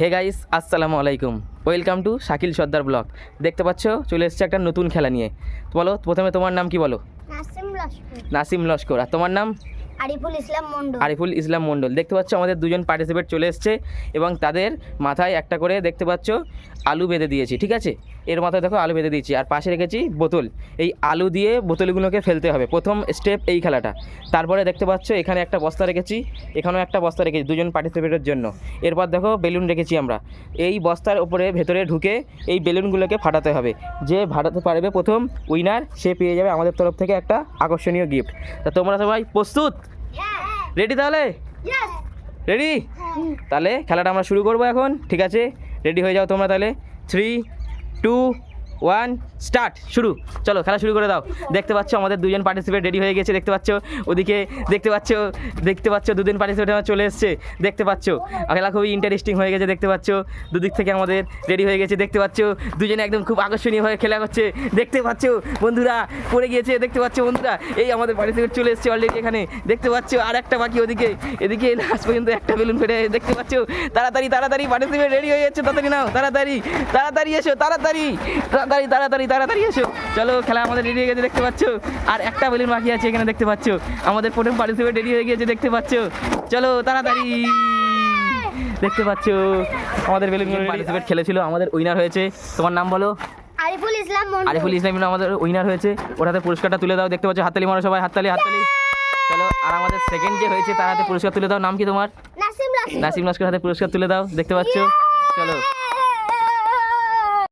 হে guys আসসালামু আলাইকুম। Welcome to Shakil Sardar blog. দেখতে পাচ্ছ চলে এসছে একটা নতুন খেলা নিয়ে। বলো প্রথমে তোমার নাম কি বলো? নাসিম লস্কর। আর তোমার নাম? আরিফুল ইসলাম মন্ডল আরিফুল ইসলাম মন্ডল দেখতে পাচ্ছ আমাদের দুজন পার্টিসিপেট চলে এসছে এবং তাদের মাথায় একটা করে দেখতে পাচ্ছ আলু বেঁধে দিয়েছি ঠিক আছে? এর মাথায় দেখো আলু বেঁধে দিয়েছি। আর পাশে রেখেছি বোতল। এই আলু দিয়ে বোতলগুলোকে ফেলতে হবে। প্রথম স্টেপ এই খেলাটা। তারপরে দেখতে পাচ্ছ এখানে একটা বস্তা রেখেছি এখানেও একটা বস্তা রেখেছি দুজন পার্টিসিপেটের জন্য। এরপর দেখো বেলুন রেখেছি আমরা। এই বস্তার উপরে ভেতরে ঢুকে এই বেলুনগুলোকে ফাটাতে হবে। যে ফাটাতে পারবে প্রথম উইনার সে পেয়ে যাবে আমাদের তরফ থেকে একটা আকর্ষণীয় গিফট তা তোমরা সবাই প্রস্তুত? রেডি তাহলে? রেডি তাহলে খেলাটা আমরা শুরু করব এখন ঠিক আছে? রেডি হয়ে যাও তোমরা তাহলে। থ্রি টু ওয়ান স্টার্ট শুরু চলো খেলা শুরু করে দাও দেখতে পাচ্ছ আমাদের দুজন পার্টিসিপেট রেডি হয়ে গেছে দেখতে পাচ্ছ ওদিকে দেখতে পাচ্ছ দেখতে পাচ্ছ দুদিন পার্টিসিপেট আমার চলে এসছে দেখতে পাচ্ছ খেলা খুবই ইন্টারেস্টিং হয়ে গেছে দেখতে পাচ্ছ দুদিক থেকে আমাদের রেডি হয়ে গেছে দেখতে পাচ্ছ দুজনে একদম খুব আকর্ষণীয় হয়ে খেলা করছে দেখতে পাচ্ছ বন্ধুরা পড়ে গিয়েছে দেখতে পাচ্ছ বন্ধুরা এই আমাদের পার্টিসিপেট চলে এসছে অলরেডি এখানে দেখতে পাচ্ছ আর একটা বাকি ওদিকে এদিকে লাস্ট পর্যন্ত একটা বেলুন ফেটে দেখতে পাচ্ছ তাড়াতাড়ি তাড়াতাড়ি পার্টিসিপেট রেডি হয়ে যাচ্ছে তাড়াতাড়ি নাও তাড়াতাড়ি তাড়াতাড়ি এসো তাড়াতাড়ি তাড়াতাড়ি তাড়াতাড়ি তাড়াতাড়ি এসো চলো খেলা আমাদের রেডি হয়ে গেছে দেখতে পাচ্ছ। আর একটা বেলুন বাকি আছে এখানে দেখতে পাচ্ছ। আমাদের প্রথম পার্টিসিপেট রেডি হয়ে গিয়েছে দেখতে পাচ্ছ। চলো তাড়াতাড়ি। দেখতে পাচ্ছ আমাদের বেলুন পার্টিসিপেট খেলেছিল আমাদের উইনার হয়েছে। তোমার নাম বলো? আরিফুল ইসলাম মন্ডল আরিফুল ইসলাম আমাদের উইনার হয়েছে। ওর হাতে পুরস্কারটা তুলে দাও দেখতে পাচ্ছ হাততালি মারো সবাই হাততালি হাততালি। চলো আর আমাদের সেকেন্ড যে হয়েছে তার হাতে পুরস্কার তুলে দাও নাম কি তোমার? নাসিম নাসিম লস্কর হাতে পুরস্কার তুলে দাও দেখতে পাচ্ছ। চলো।